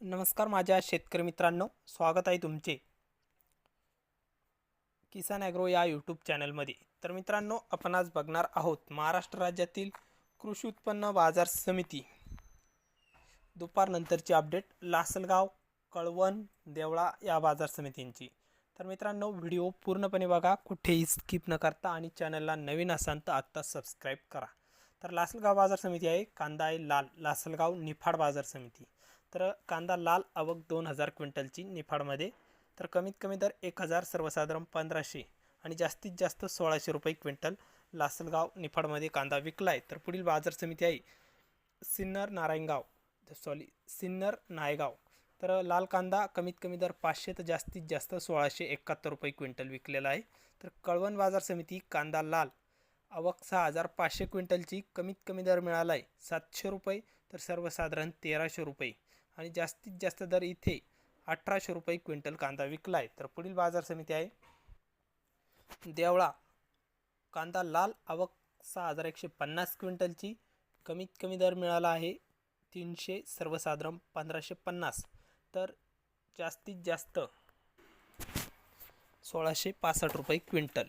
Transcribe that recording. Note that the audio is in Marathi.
नमस्कार माझ्या शेतकरी मित्रांनो स्वागत आहे तुमचे किसान ॲग्रो या यूट्यूब चॅनलमध्ये. तर मित्रांनो आपण आज बघणार आहोत महाराष्ट्र राज्यातील कृषी उत्पन्न बाजार समिती. दुपारनंतरची अपडेट लासलगाव कळवण देवळा या बाजार समितींची. तर मित्रांनो व्हिडिओ पूर्णपणे बघा कुठेही स्किप न करता आणि चॅनलला नवीन असाल तर आत्ता सबस्क्राईब करा. तर लासलगाव बाजार समिती आहे कांदा आहे लाल लासलगाव निफाड बाजार समिती. तर कांदा लाल आवक दोन हजार क्विंटलची निफाडमध्ये. तर कमीत कमी दर एक हजार सर्वसाधारण पंधराशे आणि जास्तीत जास्त सोळाशे रुपये क्विंटल लासलगाव निफाडमध्ये कांदा विकला आहे तर पुढील बाजार समिती आहे सिन्नर नारायणगाव. सॉरी सिन्नर नायगाव. तर लाल कांदा कमीत कमी दर पाचशे तर जास्तीत जास्त सोळाशे एकाहत्तर रुपये क्विंटल विकलेला आहे. तर कळवण बाजार समिती कांदा लाल आवक सहा हजार पाचशे क्विंटलची कमीत कमी दर मिळाला आहे सातशे रुपये तर सर्वसाधारण तेराशे रुपये. आणि जास्तीत जास्त दर इथे अठराशे रुपये क्विंटल कांदा विकला आहे तर पुढील बाजार समिती आहे. देवळा. कांदा लाल आवक सहा हजार एकशे पन्नास क्विंटलची. कमीत कमी दर मिळाला आहे तीनशे सर्वसाधारण पंधराशे पन्नास. तर जास्तीत जास्त सोळाशे पासष्ट रुपये क्विंटल.